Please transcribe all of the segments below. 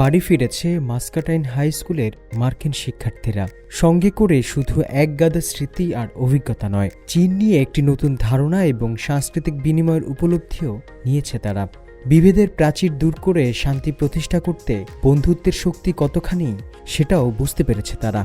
বাড়ি ফিরেছে মাস্কাটাইন হাই স্কুলের মার্কিন শিক্ষার্থীরা। সঙ্গে করে শুধু এক গাদা স্মৃতি আর অভিজ্ঞতা নয়, চীন নিয়ে একটি নতুন ধারণা এবং সাংস্কৃতিক বিনিময়ের উপলব্ধিও নিয়েছে তারা। বিভেদের প্রাচীর দূর করে শান্তি প্রতিষ্ঠা করতে বন্ধুত্বের শক্তি কতখানি, সেটাও বুঝতে পেরেছে তারা।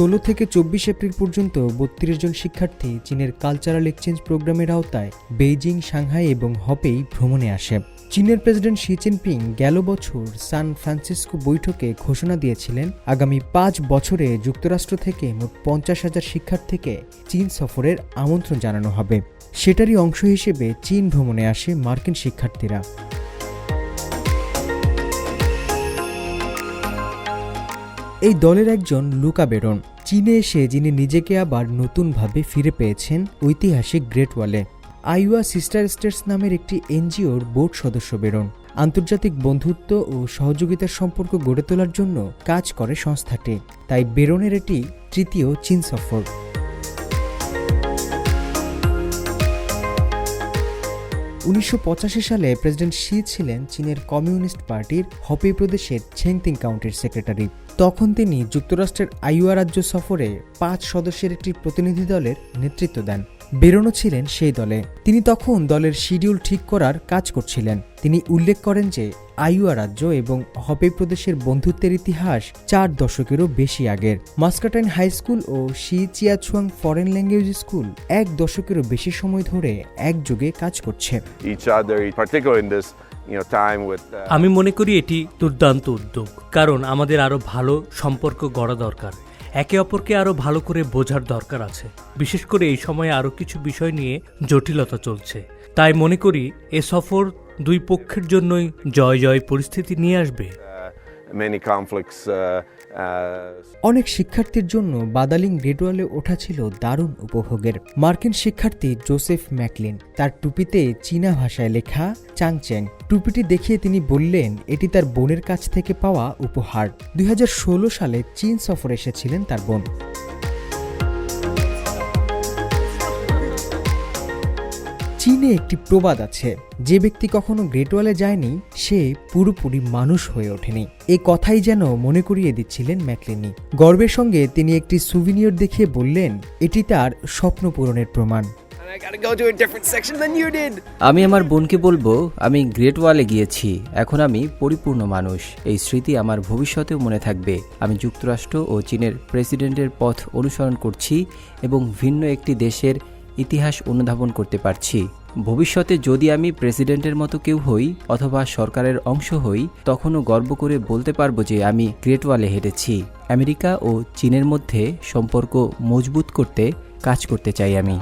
ষোলো থেকে চব্বিশ এপ্রিল পর্যন্ত বত্রিশ জন শিক্ষার্থী চীনের কালচারাল এক্সচেঞ্জ প্রোগ্রামের আওতায় বেইজিং, সাংহাই এবং হপেই ভ্রমণে আসে। চীনের প্রেসিডেন্ট শি জিনপিং গেল বছর সান ফ্রান্সিসকো বৈঠকে ঘোষণা দিয়েছিলেন, আগামী পাঁচ বছরে যুক্তরাষ্ট্র থেকে মোট পঞ্চাশ হাজার শিক্ষার্থীকে চীন সফরের আমন্ত্রণ জানানো হবে। সেটারই অংশ হিসেবে চীন ভ্রমণে আসে মার্কিন শিক্ষার্থীরা। এই দলের একজন লুকা বেরন, চীনে এসে যিনি নিজেকে আবার নতুনভাবে ফিরে পেয়েছেন ঐতিহাসিক গ্রেট ওয়ালে। আইওয়া সিস্টার স্টেটস নামের একটি এনজিওর বোর্ড সদস্য বেরন। আন্তর্জাতিক বন্ধুত্ব ও সহযোগিতার সম্পর্ক গড়ে তোলার জন্য কাজ করে সংস্থাটি। তাই বেরনের এটি তৃতীয় চীন সফর। উনিশশো পঁচাশি সালে প্রেসিডেন্ট শি ছিলেন চীনের কমিউনিস্ট পার্টির হপে প্রদেশের ছেংতিং কাউন্টির সেক্রেটারি। তখন তিনি যুক্তরাষ্ট্রের আইওয়া রাজ্য সফরে পাঁচ সদস্যের একটি প্রতিনিধি দলের নেতৃত্ব দেন। বেরোনো ছিলেন সেই দলে। তিনি তখন দলের শিডিউল ঠিক করার কাজ করছিলেন। তিনি উল্লেখ করেন যে, আইওয়া রাজ্য এবং হপে প্রদেশের বন্ধুত্বের ইতিহাস চার দশকেরও বেশি আগের। মাস্কাটাইন হাই স্কুল ও Shijiazhuang foreign language school এক দশকেরও বেশি সময় ধরে একযোগে কাজ করছে। Uh, আমি মনে করি এটি দুর্দান্ত উদ্যোগ কারণ আমাদের আরও ভালো সম্পর্ক গড়া দরকার। একে অপরকে আরও ভালো করে বোঝার দরকার আছে। বিশেষ করে এই সময়ে আরও কিছু বিষয় নিয়ে জটিলতা চলছে। তাই মনে করি এ সফর দুই পক্ষের জন্যই জয় জয় পরিস্থিতি নিয়ে আসবে। মেনি. Uh, uh, অনেক শিক্ষার্থীর জন্য বাদালিং গ্রেডওয়ালে ওঠা ছিল দারুণ উপভোগের। মার্কিন শিক্ষার্থী জোসেফ ম্যাকলিন, তার টুপিতে চীনা ভাষায় লেখা চাংচেং টুপিটি দেখিয়ে তিনি বললেন, এটি তার বোনের কাছ থেকে পাওয়া উপহার। দুই হাজার ষোলো সালে চীন সফরে এসেছিলেন তার বোন। চীনে একটি প্রবাদ আছে যে ব্যক্তি কখনো গ্রেটওয়ালে যায়নি সে পুরোপুরি মানুষ হয়ে ওঠেনি। এই কথাই যেন মনে করিয়ে দিচ্ছিলেন ম্যাকলেনি। গর্বের সঙ্গে তিনি একটি সুভিনিয়র দেখিয়ে বললেন এটি তার স্বপ্ন পূরণের প্রমাণ. আমি আমার বোনকে বলব আমি গ্রেট ওয়ালে গিয়েছি এখন আমি পরিপূর্ণ মানুষ। এই স্মৃতি আমার ভবিষ্যতেও মনে থাকবে। আমি যুক্তরাষ্ট্র ও চীনের প্রেসিডেন্টের পথ অনুসরণ করছি এবং ভিন্ন একটি দেশের ইতিহাস অনুধাবন করতে পারছি। ভবিষ্যতে যদি আমি প্রেসিডেন্টের মতো কেউ হই অথবা সরকারের অংশ হই তখনও গর্ব করে বলতে পারব যে আমি গ্রেট ওয়ালে হেঁটেছি আমেরিকা ও চীনের মধ্যে সম্পর্ক মজবুত করতে কাজ করতে চাই আমি.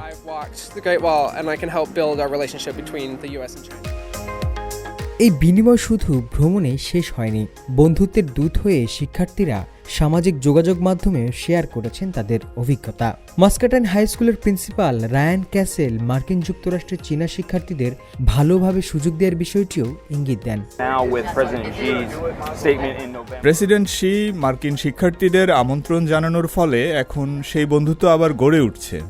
এই বিনিময় শুধু ভ্রমণে শেষ হয়নি বন্ধুত্বের দূত হয়ে শিক্ষার্থীরা সামাজিক যোগাযোগ মাধ্যমে শেয়ার করেছেন তাদের অভিজ্ঞতা। মাস্কাটাইন হাই স্কুলের প্রিন্সিপাল রায়ান ক্যাসেল মার্কিন যুক্তরাষ্ট্রের চীনা শিক্ষার্থীদের ভালোভাবে সুযোগ দেওয়ার বিষয়টিও ইঙ্গিত দেন. প্রেসিডেন্ট শি মার্কিন শিক্ষার্থীদের আমন্ত্রণ জানানোর ফলে এখন সেই বন্ধুত্ব আবার গড়ে উঠছে।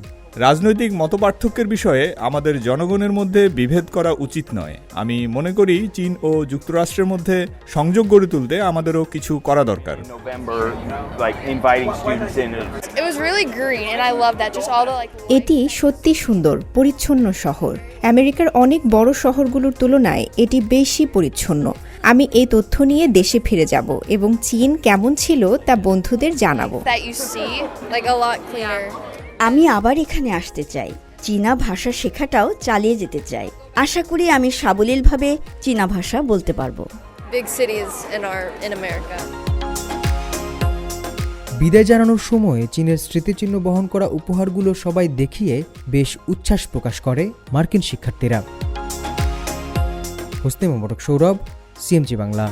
রাজনৈতিক মতপার্থক্যের বিষয়ে আমাদের জনগণের মধ্যে বিভেদ করা উচিত নয়। আমি মনে করি চীন ও যুক্তরাষ্ট্রের মধ্যে সংযোগ গড়ে তুলতে আমাদেরও কিছু করা দরকার. এটি সত্যি সুন্দর পরিচ্ছন্ন শহর। আমেরিকার অনেক বড় শহরগুলোর তুলনায় এটি বেশি পরিচ্ছন্ন। আমি এই তথ্য নিয়ে দেশে ফিরে যাব এবং চীন কেমন ছিল তা বন্ধুদের জানাব। আমি আবার এখানে আসতে চাই। চীনা ভাষা শেখাটাও চালিয়ে যেতে চাই। আশা করি আমি সাবলীলভাবে চীনা ভাষা বলতে পারব. বিদায় জানানোর সময় চীনের স্মৃতিচিহ্ন বহন করা উপহারগুলো সবাই দেখিয়ে বেশ উচ্ছ্বাস প্রকাশ করে মার্কিন শিক্ষার্থীরা। হোসনে মোবারক সৌরভ সিএমজি বাংলা।